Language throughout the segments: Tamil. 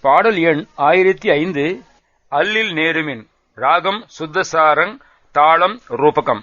பாடல் எண் ஆயிரத்தி ஐந்து அல்லில் நேருமின் ராகம் சுத்தசாரங் தாளம் ரூபகம்.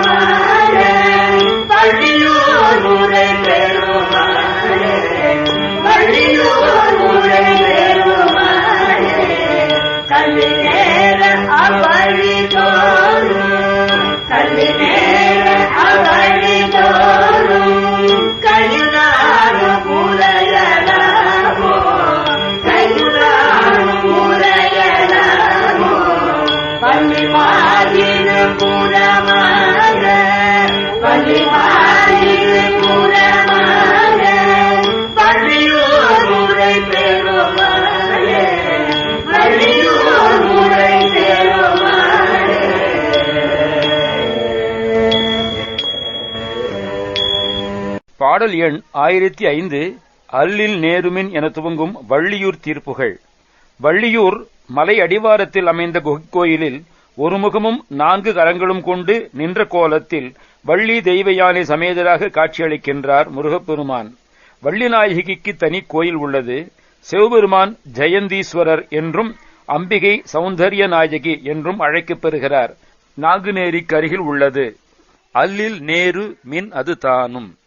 பாடல் எண் ஆயிரத்தி ஐந்து அல்லில் நேருமின் என துவங்கும் வள்ளியூர் தீர்ப்புகள். வள்ளியூர் மலை அடிவாரத்தில் அமைந்த குகைக்கோயிலில் ஒரு முகமும் நான்கு கரங்களும் கொண்டு நின்ற கோலத்தில் வள்ளி தெய்வ யானை சமேதராக காட்சியளிக்கின்றார் முருகப்பெருமான். வள்ளிநாயகிக்கு தனி கோயில் உள்ளது. சிவபெருமான் ஜெயந்தீஸ்வரர் என்றும் அம்பிகை சௌந்தர்ய நாயகி என்றும் அழைக்கப் பெறுகிறார். நாங்குநேரிக்கு அருகில் உள்ளது. அல்லில் நேரு மின் அது தானும்.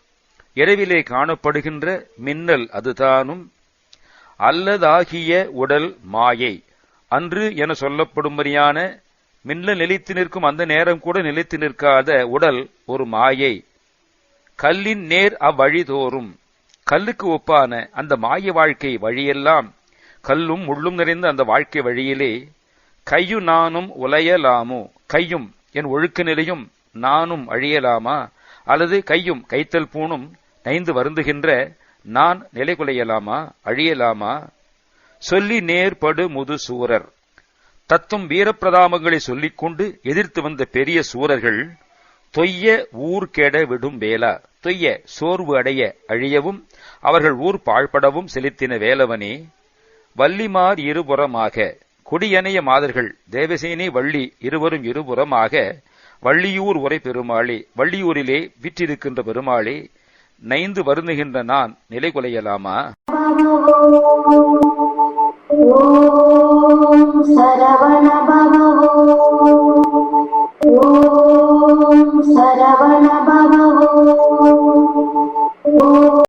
இரவிலே காணப்படுகின்ற மின்னல் அதுதானும் அல்லதாகிய உடல் மாயை. அன்று என சொல்லப்படும்படியான மின்னல் நிலைத்து நிற்கும் அந்த நேரம் கூட நிலைத்து நிற்காத உடல் ஒரு மாயை. கல்லின் நேர் அவ்வழிதோறும் கல்லுக்கு ஒப்பான அந்த மாய வாழ்க்கை வழியெல்லாம் கல்லும் முள்ளும் நிறைந்த அந்த வாழ்க்கை வழியிலே கையு நானும் உலையலாமோ? கையும் என் ஒழுக்க நிலையும் நானும் அழியலாமா? அல்லது கையும் கைத்தல் பூணும் நைந்து வருந்துகின்ற நான் நிலை குலையலாமா அழியலாமா? சொல்லி நேர்படு முது சூரர் தத்தும் வீரப்பிரதாமங்களை சொல்லிக் கொண்டு எதிர்த்து வந்த பெரிய சூரர்கள் தொய்ய ஊர் கெட விடும் வேலா தொய்ய சோர்வு அடைய அழியவும் அவர்கள் ஊர் பாழ்படவும் செலுத்தின வேலவனே வள்ளிமார் இருபுறமாக குடியணைய மாதர்கள் தேவசேனி வள்ளி இருவரும் இருபுறமாக வள்ளியூர் உரை பெருமாளே வள்ளியூரிலே விற்றிருக்கின்ற பெருமாளே நைந்து வருந்துகின்ற நான் நிலை குலையலாமா சரவணபவோ